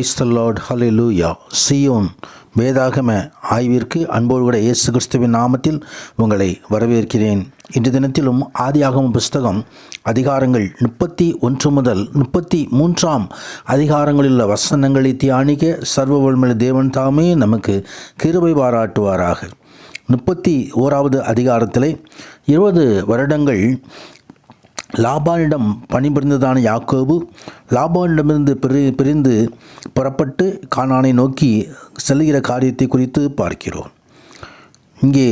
த Lord லூயா Zion வேதாகம ஆய்விற்கு அன்போடு கூட இயேசு கிறிஸ்துவின் நாமத்தில் உங்களை வரவேற்கிறேன். இன்று தினத்திலும் ஆதியாகம புஸ்தகம் அதிகாரங்கள் முப்பத்தி ஒன்று முதல் முப்பத்தி மூன்றாம் அதிகாரங்களில் வசனங்களை தியானிக்க சர்வ வல்லமையுள்ள தேவன் தாமே நமக்கு கிருபை பாராட்டுவாராக. முப்பத்தி ஓராவது அதிகாரத்திலே இருபது வருடங்கள் லாபானிடம் பணிபுரிந்ததான யாக்கோபு லாபானிடமிருந்து பிரி பிரிந்து புறப்பட்டு கானானை நோக்கி செல்கிற காரியத்தை குறித்து பார்க்கிறோம். இங்கே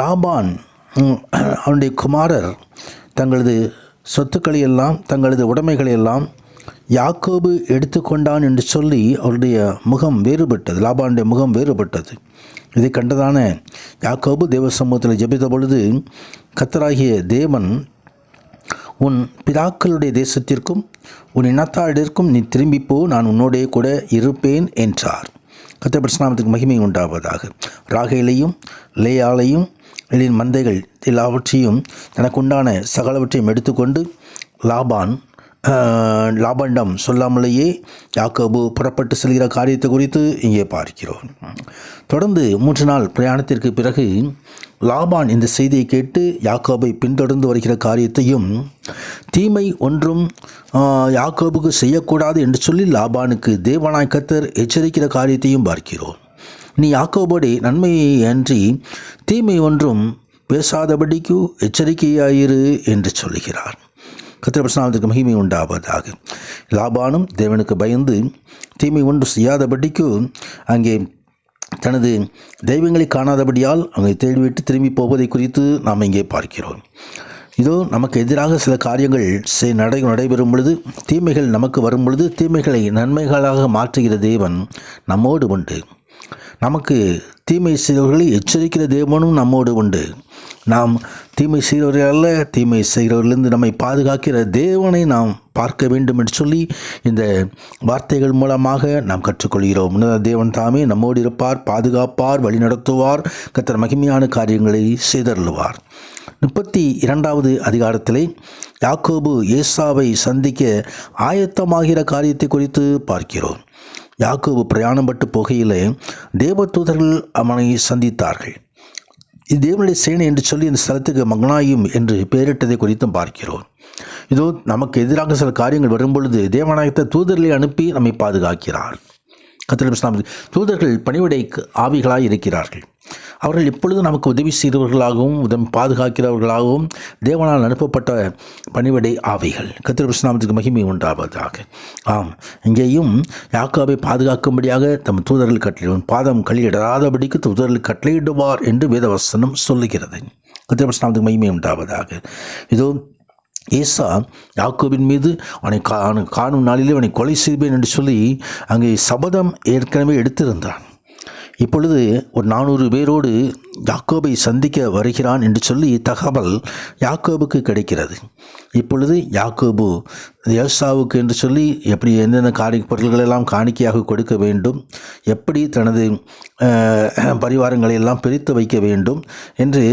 லாபான் அவனுடைய குமாரர் தங்களது சொத்துக்களை எல்லாம் தங்களது உடைமைகளை எல்லாம் யாக்கோபு எடுத்துக்கொண்டான் என்று சொல்லி அவருடைய முகம் வேறுபட்டது லாபானுடைய முகம் வேறுபட்டது. இதை கண்டதான யாக்கோபு தேவ சமூகத்தில் ஜெபித்த பொழுது கத்தராகிய தேவன் உன் பிதாக்களுடைய தேசத்திற்கும் உன் இனத்தாரிடருக்கும் நீ திரும்பி போ நான் உன்னோடே கூட இருப்பேன் என்றார். கத்திர மகிமை உண்டாவதாக. ராகையிலையும் லேயாலையும் எழின் மந்தைகள் எல்லாவற்றையும் தனக்குண்டான சகலவற்றையும் எடுத்துக்கொண்டு லாபான் லாபண்டம் சொல்லாமலேயே யாக்கோபு புறப்பட்டு செல்கிற காரியத்தை குறித்து இங்கே பார்க்கிறோம். தொடர்ந்து மூன்று நாள் பிரயாணத்திற்கு பிறகு லாபான் இந்த செய்தியை கேட்டு யாக்கோபை பின்தொடர்ந்து வருகிற காரியத்தையும் தீமை ஒன்றும் யாக்கோபுக்கு செய்யக்கூடாது என்று சொல்லி லாபானுக்கு தேவனாய் எச்சரிக்கிற காரியத்தையும் பார்க்கிறோம். நீ யாக்கோபோடு நன்மையை அன்றி தீமை ஒன்றும் பேசாதபடிக்கு எச்சரிக்கையாயிரு என்று சொல்லுகிறார் கத்திரபிரசனாமத்துக்கு மகிமை உண்டாவதாக. லாபானும் தேவனுக்கு பயந்து தீமை ஒன்று செய்யாதபடிக்கு அங்கே தனது தெய்வங்களை காணாதபடியால் அங்கே தேடிவிட்டு திரும்பி போவதை குறித்து நாம் இங்கே பார்க்கிறோம். இதோ நமக்கு எதிராக சில காரியங்கள் செய் நடை நடைபெறும் பொழுது தீமைகள் நமக்கு வரும் பொழுது தீமைகளை நன்மைகளாக மாற்றுகிற தேவன் நம்மோடு உண்டு. நமக்கு தீமை செய்தவர்களை எச்சரிக்கிற தேவனும் நம்மோடு உண்டு. நாம் தீமை செய்கிறவர்கள் அல்ல தீமை செய்கிறவர்களிருந்து நம்மை பாதுகாக்கிற தேவனை நாம் பார்க்க வேண்டும் என்று சொல்லி இந்த வார்த்தைகள் மூலமாக நாம் கற்றுக்கொள்கிறோம். தேவன் தாமே நம்மோடு இருப்பார் பாதுகாப்பார் வழிநடத்துவார் கத்தர் மகிமையான காரியங்களை செய்தருள்வார். முப்பத்தி இரண்டாவது அதிகாரத்திலே யாக்கோபு ஏசாவை சந்திக்க ஆயத்தமாகிற காரியத்தை குறித்து பார்க்கிறோம். யாக்கோபு பிரயாணப்பட்டு போகையிலே தேவதூதர்கள் அவனை சந்தித்தார்கள். இது தேவனுடைய சேனை என்று சொல்லி இந்த ஸ்தலத்துக்கு மகனாயும் என்று பெயரிட்டதை குறித்தும் பார்க்கிறோம். இதோ நமக்கு எதிராக சில காரியங்கள் வரும்பொழுது தேவநாயகத்தை தூதர்களை அனுப்பி நம்மை பாதுகாக்கிறார். கத்திரம் தூதர்கள் பணிவிடை ஆவிகளாய் இருக்கிறார்கள். அவர்கள் எப்பொழுதும் நமக்கு உதவி செய்தவர்களாகவும் உதவி பாதுகாக்கிறவர்களாகவும் தேவனால் அனுப்பப்பட்ட பணிவடை ஆவிகள். கத்திரபிருஷ்ணாமத்துக்கு மகிமை உண்டாவதாக. ஆம் இங்கேயும் யாக்காவை பாதுகாக்கும்படியாக தம் தூதர்கள் கட்டளையிடும் பாதம் கழியிடாதபடிக்கு தூதர்கள் கட்டளையிடுவார் என்று வேதவசனம் சொல்லுகிறது. கத்திரபிருஷ்ணாமத்துக்கு மகிமை உண்டாவதாக. இதோ ஏசா யாக்கோபின் மீது அவனை கா அவனை காணும் நாளிலே அவனை கொலை செய்வேன் என்று சொல்லி அங்கே சபதம் ஏற்கனவே எடுத்திருந்தான். இப்பொழுது ஒரு நானூறு பேரோடு யாக்கோபை சந்திக்க வருகிறான் என்று சொல்லி தகவல் யாக்கோபுக்கு கிடைக்கிறது. இப்பொழுது யாக்கோபு ஏசாவுக்கு என்று சொல்லி எப்படி எந்தெந்த காணி பொருள்களெல்லாம் காணிக்கையாக கொடுக்க வேண்டும் எப்படி தனது பரிவாரங்களை எல்லாம் பிரித்து வைக்க வேண்டும் என்று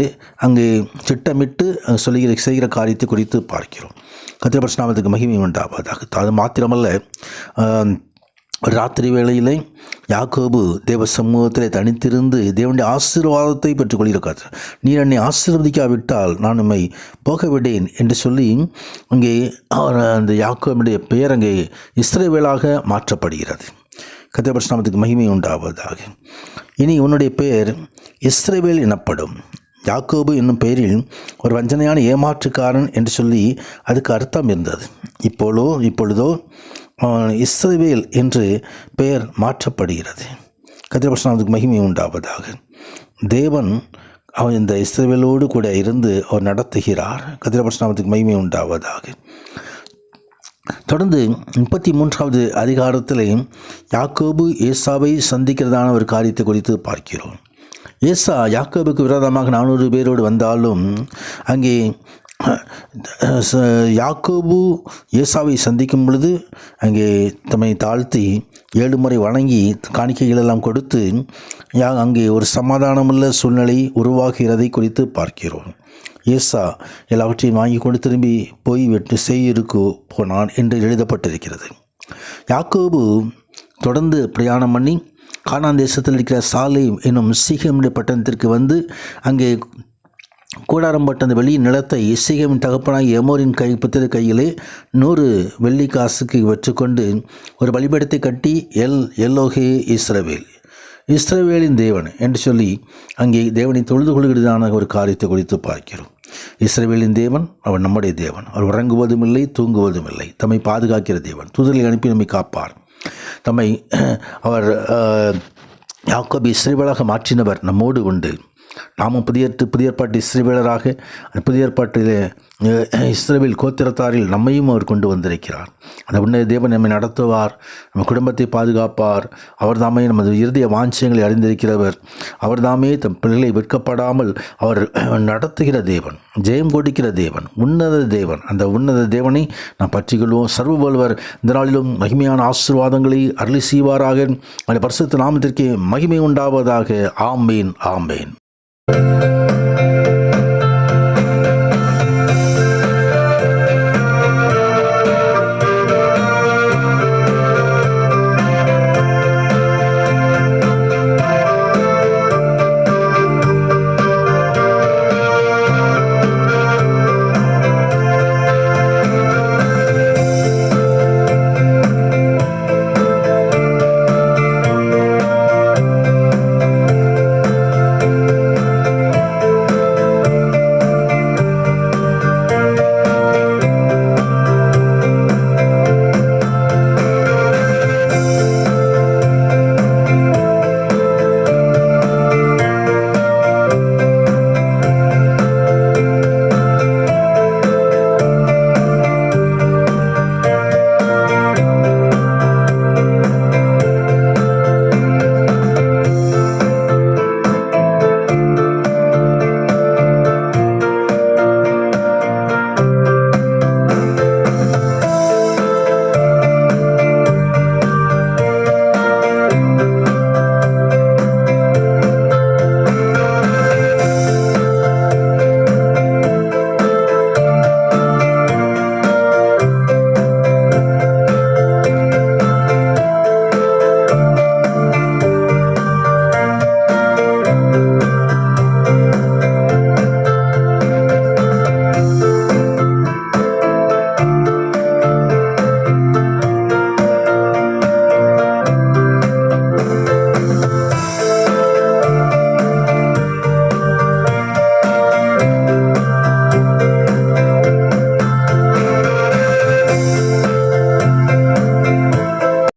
அங்கு திட்டமிட்டு சொல்லுகிற செய்கிற காரியத்தை குறித்து பார்க்கிறோம். கத்திரபட்சநாமத்துக்கு மகிமை உண்டாவதாக. அது மாத்திரமல்ல ராத்திரி வேளையிலே யாக்கோபு தேவ சமூகத்தில் தனித்திருந்து தேவனுடைய ஆசீர்வாதத்தை பெற்றுக்கொள்கிறார் நீர் என்னை ஆசீர்வதிக்காவிட்டால் நான் உண்மை போக விடேன் என்று சொல்லி அங்கே அவர் அந்த யாக்கோபுடைய பெயர் அங்கே இஸ்ரேவேலாக மாற்றப்படுகிறது. கத்திரபட்சநாமத்துக்கு மகிமை உண்டாவதாக. இனி உன்னுடைய பெயர் இஸ்ரேவேல் எனப்படும். யாக்கோபு என்னும் பெயரில் ஒரு வஞ்சனையான ஏமாற்றுக்காரன் என்று சொல்லி அதுக்கு அர்த்தம் இருந்தது. இப்போலோ இப்பொழுதோ இஸ்ரேவேல் என்று பெயர் மாற்றப்படுகிறது. கத்திரபட்சநாமத்துக்கு மகிமை உண்டாவதாக. தேவன் அவன் இந்த இஸ்ரேவேலோடு கூட இருந்து அவர் நடத்துகிறார். கத்திரபட்சநாமத்துக்கு மகிமை உண்டாவதாக. தொடர்ந்து முப்பத்தி மூன்றாவது அதிகாரத்தில் யாக்கோபு ஏசாவை சந்திக்கிறதான ஒரு காரியத்தை குறித்து பார்க்கிறோம். ஏசா யாக்கோபுக்கு விரோதமாக நானூறு பேரோடு வந்தாலும் அங்கே யாக்கோபு ஏசாவை சந்திக்கும் பொழுது அங்கே தம்மை தாழ்த்தி ஏழு முறை வணங்கி காணிக்கைகளெல்லாம் கொடுத்து யா அங்கே ஒரு சமாதானமுள்ள சூழ்நிலை உருவாகிறதை குறித்து பார்க்கிறோம். ஏசா எல்லாவற்றையும் வாங்கி கொண்டு திரும்பி போய் விட்டு செய்யிருக்கு போனான் என்று எழுதப்பட்டிருக்கிறது. யாக்கோபு தொடர்ந்து பிரயாணம் பண்ணி கானான் தேசத்தில் இருக்கிற சாலை என்னும் சீகமுடைய பட்டணத்திற்கு வந்து அங்கே கூடாரம்பட்ட அந்த வெளி நிலத்தை இசைகமின் தகப்பனாய் எமோரின் கை புத்திர கையிலே நூறு வெள்ளி காசுக்கு வச்சுக்கொண்டு ஒரு வழிபடத்தை கட்டி எல் எல்லோகே இஸ்ரவேல். இஸ்ரவேலின் தேவன் என்று சொல்லி அங்கே தேவனை தொழுது கொள்கிறதான ஒரு காரியத்தை குறித்து பார்க்கிறோம். இஸ்ரவேலின் தேவன் அவர் நம்முடைய தேவன். அவர் உறங்குவதும் இல்லை தூங்குவதும் இல்லை தம்மை பாதுகாக்கிற தேவன். தூதரை அனுப்பி நம்மை காப்பார். தம்மை அவர் யாக்கோபி இஸ்ரேவலாக மாற்றினவர் நம்மோடு உண்டு. நாமும் புதிய புதிய ஏற்பாட்டு இஸ்ரவேலராக அந்த புதிய ஏற்பாட்டிலே கோத்திரத்தாரில் நம்மையும் அவர் கொண்டு வந்திருக்கிறார். அந்த உன்னத தேவன் நம்மை நடத்துவார் நம்ம குடும்பத்தை பாதுகாப்பார். அவர் தாமே நமது இறுதிய வாஞ்சியங்களை அறிந்திருக்கிறவர். அவர் தாமே தம் பிள்ளைகளை விற்கப்படாமல் அவர் நடத்துகிற தேவன் ஜெயம் கொடுக்கிற தேவன் உன்னத தேவன். அந்த உன்னத தேவனை நாம் பற்றிக்கொள்வோம். சர்வ வல்வர் இந்த நாளிலும் மகிமையான ஆசீர்வாதங்களை அருளி செய்வாராக. அந்த பரிசுத்த நாமத்திற்கே மகிமை உண்டாவதாக. ஆமேன். Música